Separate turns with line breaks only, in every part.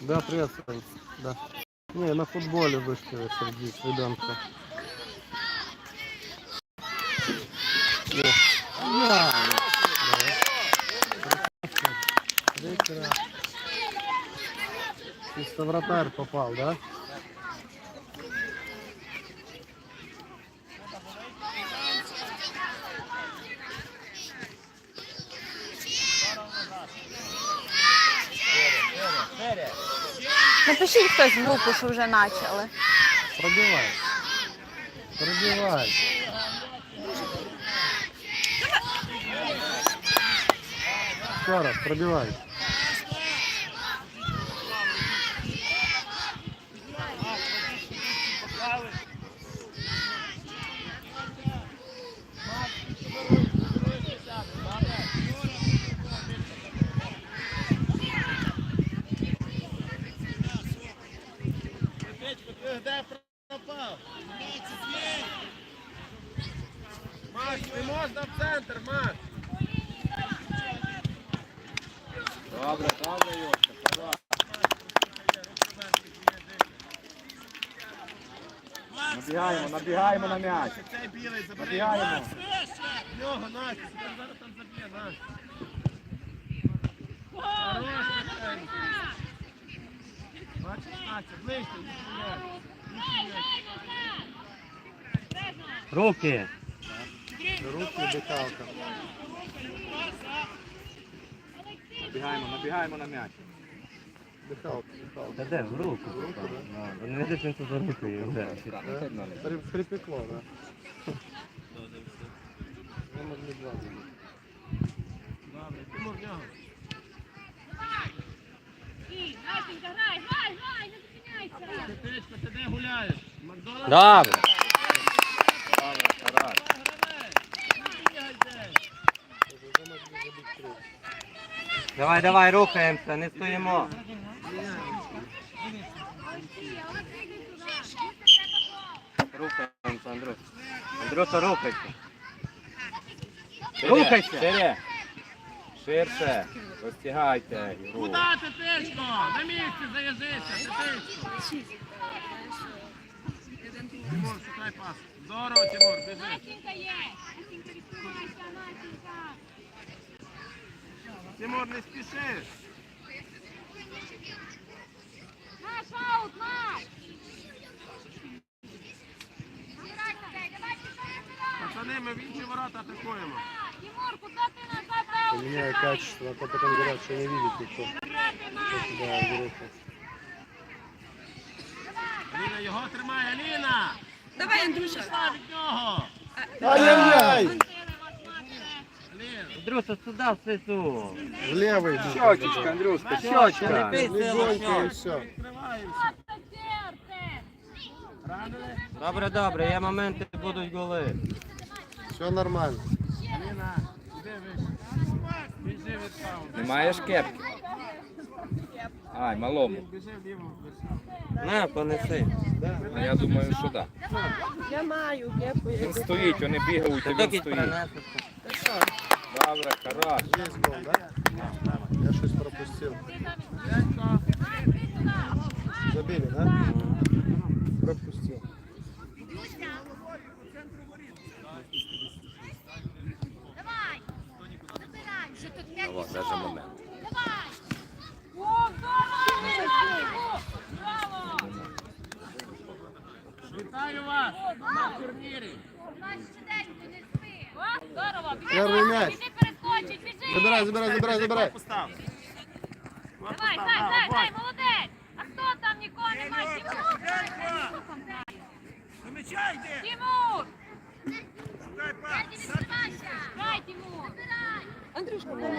Да, привет. Да. Не, на футболе вышли Сергей с ребенком. Да. Вечера. Чисто вратарь попал, да?
Напишіть хтось в групу, що вже почали.
Пробивай. Пробивай. Еще раз, пробивай.
Де пропав? Маш, не можна в центр, Маш.
Добре, добре, Юрка, давай. Набігаємо, набігаємо на м'яч.
Цей білий забери.
Набігаємо.
Настя, зараз там заб'є, Настя. Бачиш, Настя, ближче.
Руки. Руки дихалка.
Набігаємо, набігаємо на м'яч.
Дихалка, дихалка.
Та де, в руку. Вони не дивляться, що за рукою. вже.
При- Припекло, да? Два забити.
Добре, Тимур, в нього.
Настенька, грай, грай, грай, не зупиняйся.
Петричко, ти де гуляєш? Макдональдс?
Добре.
Добре, Тарас.
Бігай.
Вже.
Давай, давай, рухаємося, не стоїмо. Рухаємося, Андрюш. Андрюша, рухайся. Рухайся.
Шире. Ширше. Розтягайте ігру.
Куда, Петричко? На місці заїжджися, Петричко. Тимур, шукай пас. Здорово, Тимур, біжи.
Настенька є. Настенька, відкривайся, Настенька.
Тимур, не спішиш.
Наш аут, наш. Забирайся, дай, давай, давай, давай.
Пацани, ми в інші ворота атакуємо.
Тимур, куда ти назад аут?
Поменяю качество, а то потом говорят, что не видит никто.
Аліна, його тримай, Аліна!
Давай, Андрюша.
Пішла від нього!
Ай-яй-яй!
Аліна,
Андрюша, сюди, сису.
В левый.
Щочечка, Андрюшка, щочка.
Не бий
Легонько и все.
відкриваємося.
Серце.
Ранили?
Добре, добре, є моменти, будуть голи.
Все нормально.
Аліна, іди вище. Біжи від
кепки? Ай, малому.
Біжи вліво.
На, понеси.
Ну, я думаю, що так.
Я маю кепу.
Він стоїть, вони бігають, а він стоїть. Добре, хорош.
Есть гол, да? Я что-то пропустил. Забили, да? Пропустил.
Давай. Забирай. Вже тут п'ять
О, даже момент.
Вітаю вас на турнірі.
Здорово. Біжи,
мяч.
Біжи, перескочить, біжи.
Забирай, забирай, забирай, забирай.
Давай, дай, дай, дай, молодець. А хто там нікого немає? Тимур.
Йди.
Тимур.
Шукай пас.
Не Тимур.
Андрюшка,
і ворота.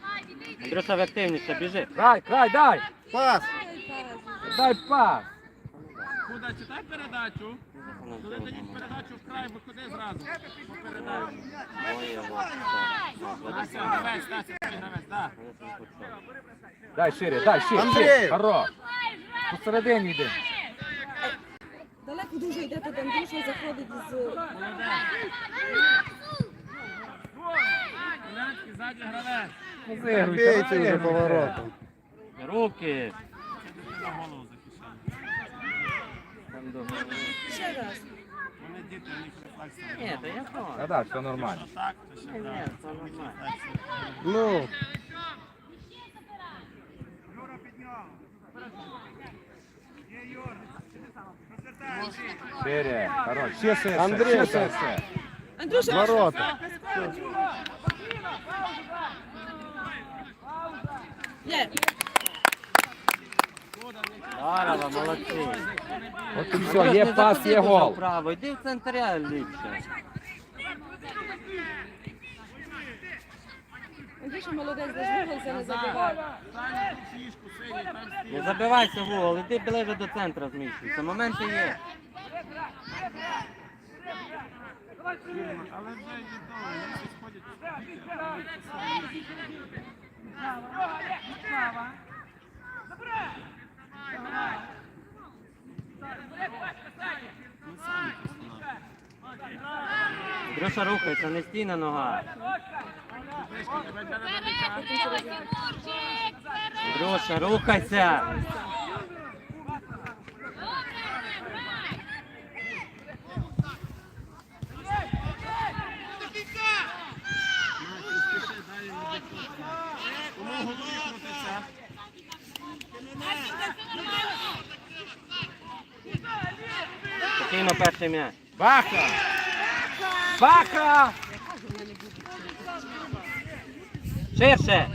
Давай, відійди.
Андрюша, в активніше, біжи.
Край, край, дай!
Пас!
Дай пас!
Куда читай передачу? Коли дають передачу вкрай, виходи зразу. По гравець, гравець.
Дай шире, дай шире. Шире. Хорош. Посередині йди.
Далеко дуже йде тут Андрюша заходить з
ззаді гравець.
Поворотом.
Руки.
Голову захищали.
Ще раз.
Вони діти, у них.
Ні, то я
Та
понял.
да, все нормально.
Якщо так, то ще
Ні,
грає.
це нормально.
Ну,
Шире. Хорош. Ще ширше.
Андрій,
ще
все.
ширше.
Андрюша,
ворота.
є.
Здорово, молодці.
От і все, є пас, є гол.
вправо, йди в центря ліпше.
Андрюша молодець, дозволився, не забиває.
Не забивайся в угол, іди ближе до центру зміщуйся. Моменти є.
Але вже є того, вони сходять.
Андрюша рухається, не стій на ногах. Рухайся. Спокійно перший м'яч.
Баха! Баха!
Ширше.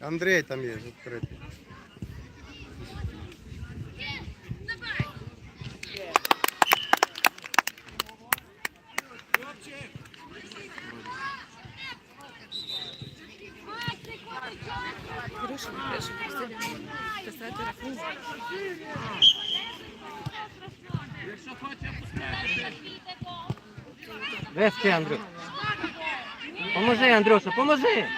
Андрей там є відкритий.
Вести, Андрюш. Поможи, Андрюша, поможи.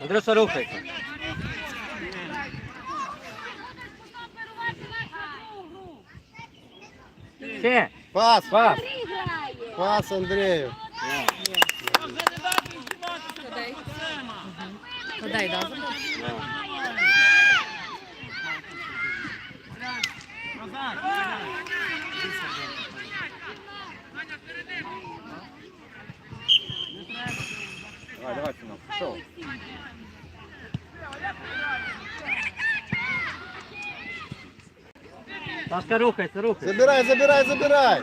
Андрюша, рухайся. Ще.
Пас,
Пас!
пас Андрію.
Подай, да?
Давай, давай, сынок. Пішов.
Сашка, рухайся, рухайся.
Забирай, забирай, забирай.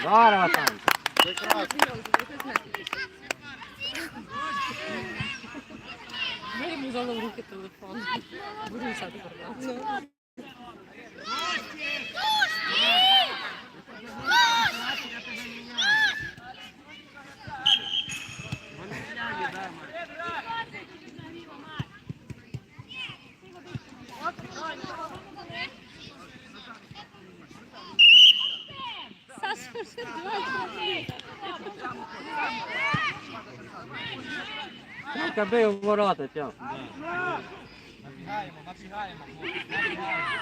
Здорово там.
Ми йому взяла в руки телефон. Будемо сяти порвати.
Тільки бий в ворота, Тьом.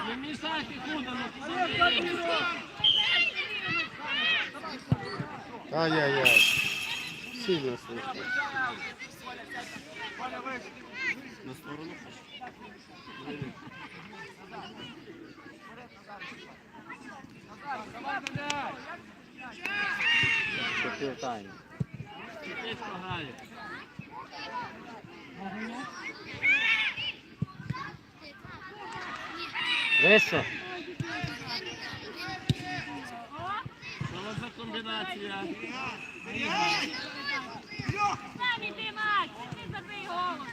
Не мішайте Худану.
Ай-яй-яй. Сильно слышно.
Купив тайну.
Тихо грає.
Вище.
Що за комбінація?
Там іди, Макс, ти забий голову.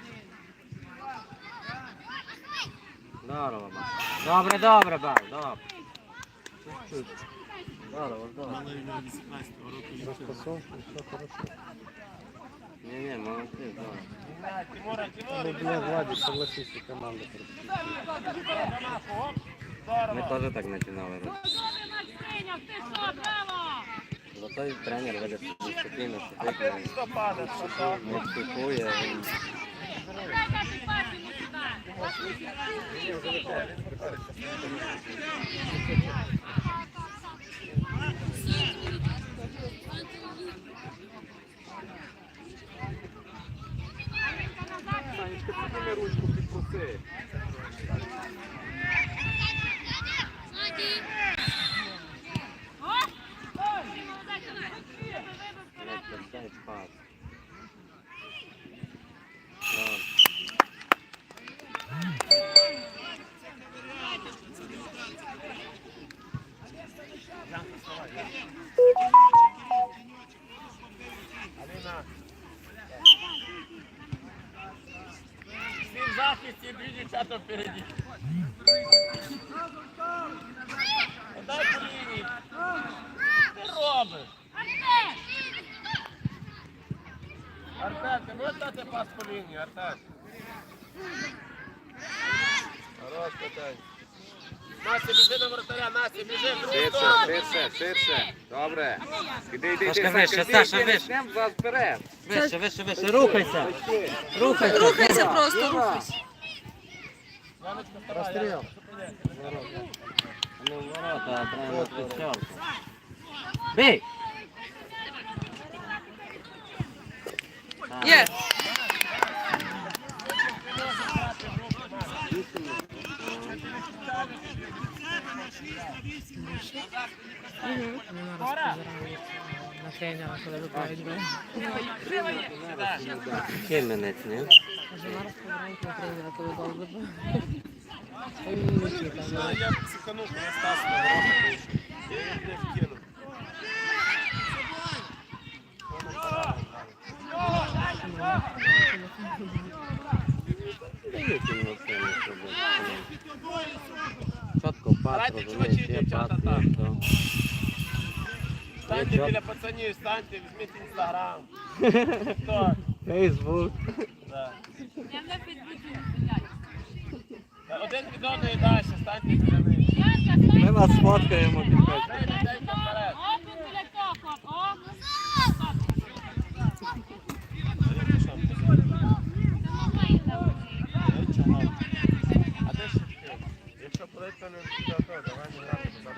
Здорово, ба. Добре, добре, ба. Добре.
Але він 18-го року.
Розпасовки, все хорошо.
Ні, ні, молодці, здорово.
Тимура,
Ну,
Тимура,
блядь, Владик, согласись, и команда.
Ми теж так
браво!
Зато тренер веде спокійно, сидить,
Хто падає?
Не психує. він
Дай дати пас йому сюди.
Пас
по лінії,
Артем?
Хорош, питань. Настя, біжи на вратаря, Настя, біжи, в другу
Ширше,
сторону.
ширше, ширше. Добре. Іди, іди,
Сашка,
іди,
вище,
Сашка,
Саша,
іди,
вище.
йдемо зараз вперед.
Вище, вище, вище, рухайся. Рухайся.
Рухайся просто, рухайся.
Яночка,
в ворота, а треба на. Бей!
Є. На тренера, коли виправить гру.
Хімінець, ні?
Вже зараз на тренера, коли гол вибив.
Ну, я психанув, я Стас на. Я не вкинув.
Дають йому це, не щоб Чітко пас,
Грайте,
то.
Станьте біля пацанів, станьте, візьміть інстаграм.
Фейсбук.
Я не підбуджу.
Один від одної далі, станьте біля них.
Ми вас сфоткаємо
О,
підписку.
Дай людей
О,
вперед.
О, тут біля того, хлоп, о.
А де ще ти? Якщо полить, то не то, то, давай не грати, бо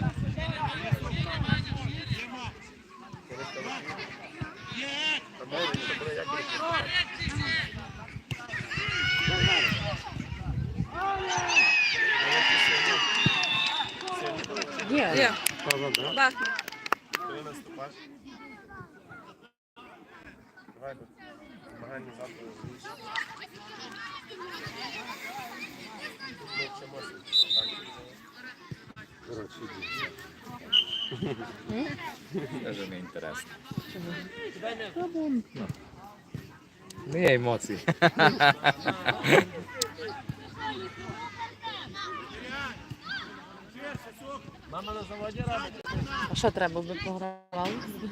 зараз тобі. Та може, якщо буде як
Є. Є.
Кто забрал?
Так.
Коли наступаш? Давай, бо змагання завтра вийшло. Ми вчимося.
Короче, иди.
Дуже не інтересно.
Дай не
Не є емоції.
Мама на заводі робить.
А що треба би?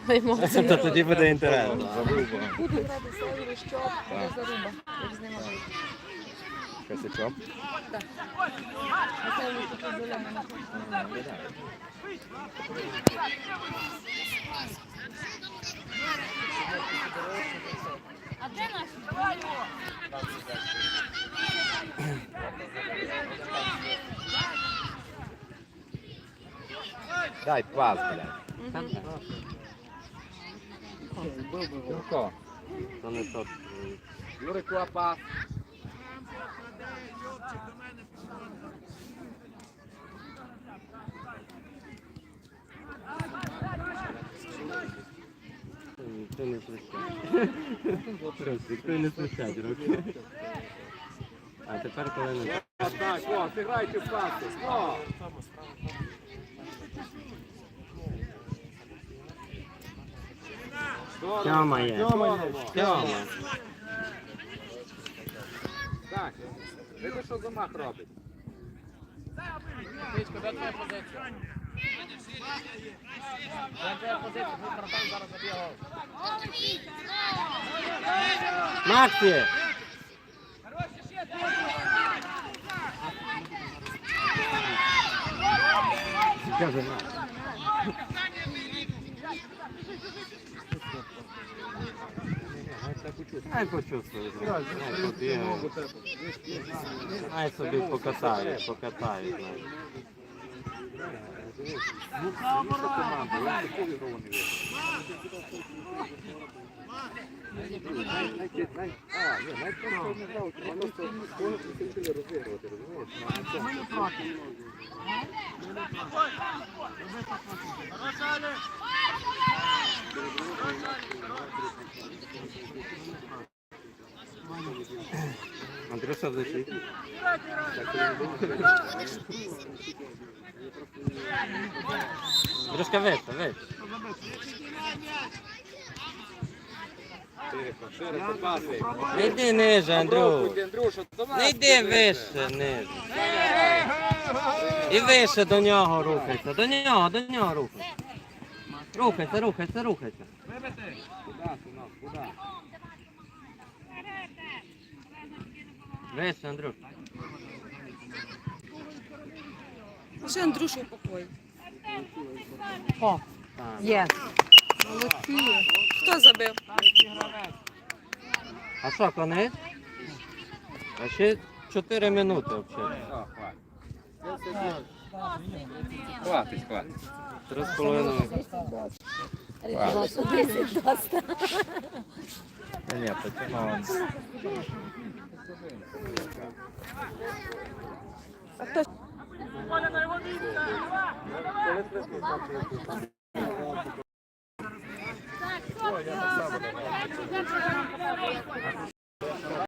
Емоції.
То тоді буде інтересно.
Буду грати Севері, Щоп, Заруба. Як з ними вийти.
Косячок.
А Севері тут зелена
А де наш?
Дай пас, блядь. Юрко,
То не то.
Юрику, пас.
Ніхто не свистять. Ніхто не свистять руки. А тепер коли не
Так, о, зіграйте в паси. О!
Тьома є.
Тьома.
Так, видиш, що замах робить?
Пічка, де твоя позиція? Де твоя позиція? Тут братан зараз заб'є гол.
Максі! Скажи, Ай почувствує. Ай побігає. Ай собі покатає, покатає. знаєш. Андрюша защитник. Андрюшка
широко, пасуй.
Не йди ниже, Андрюш. Не йди вище, ниже. І вище до нього рухайся. До нього, до нього рухайся. Рухайся, рухайся, рухайся.
Куда, синок, куда?
Вище, Андрюш.
Ще Андрюшу упокой.
Там.
Є. Молодці. Хто забив?
А що, конець? А ще 4 минути взагалі.
Хватить. Хватить, хватить.
Три з половиною. Та ні, потягнуло. Так,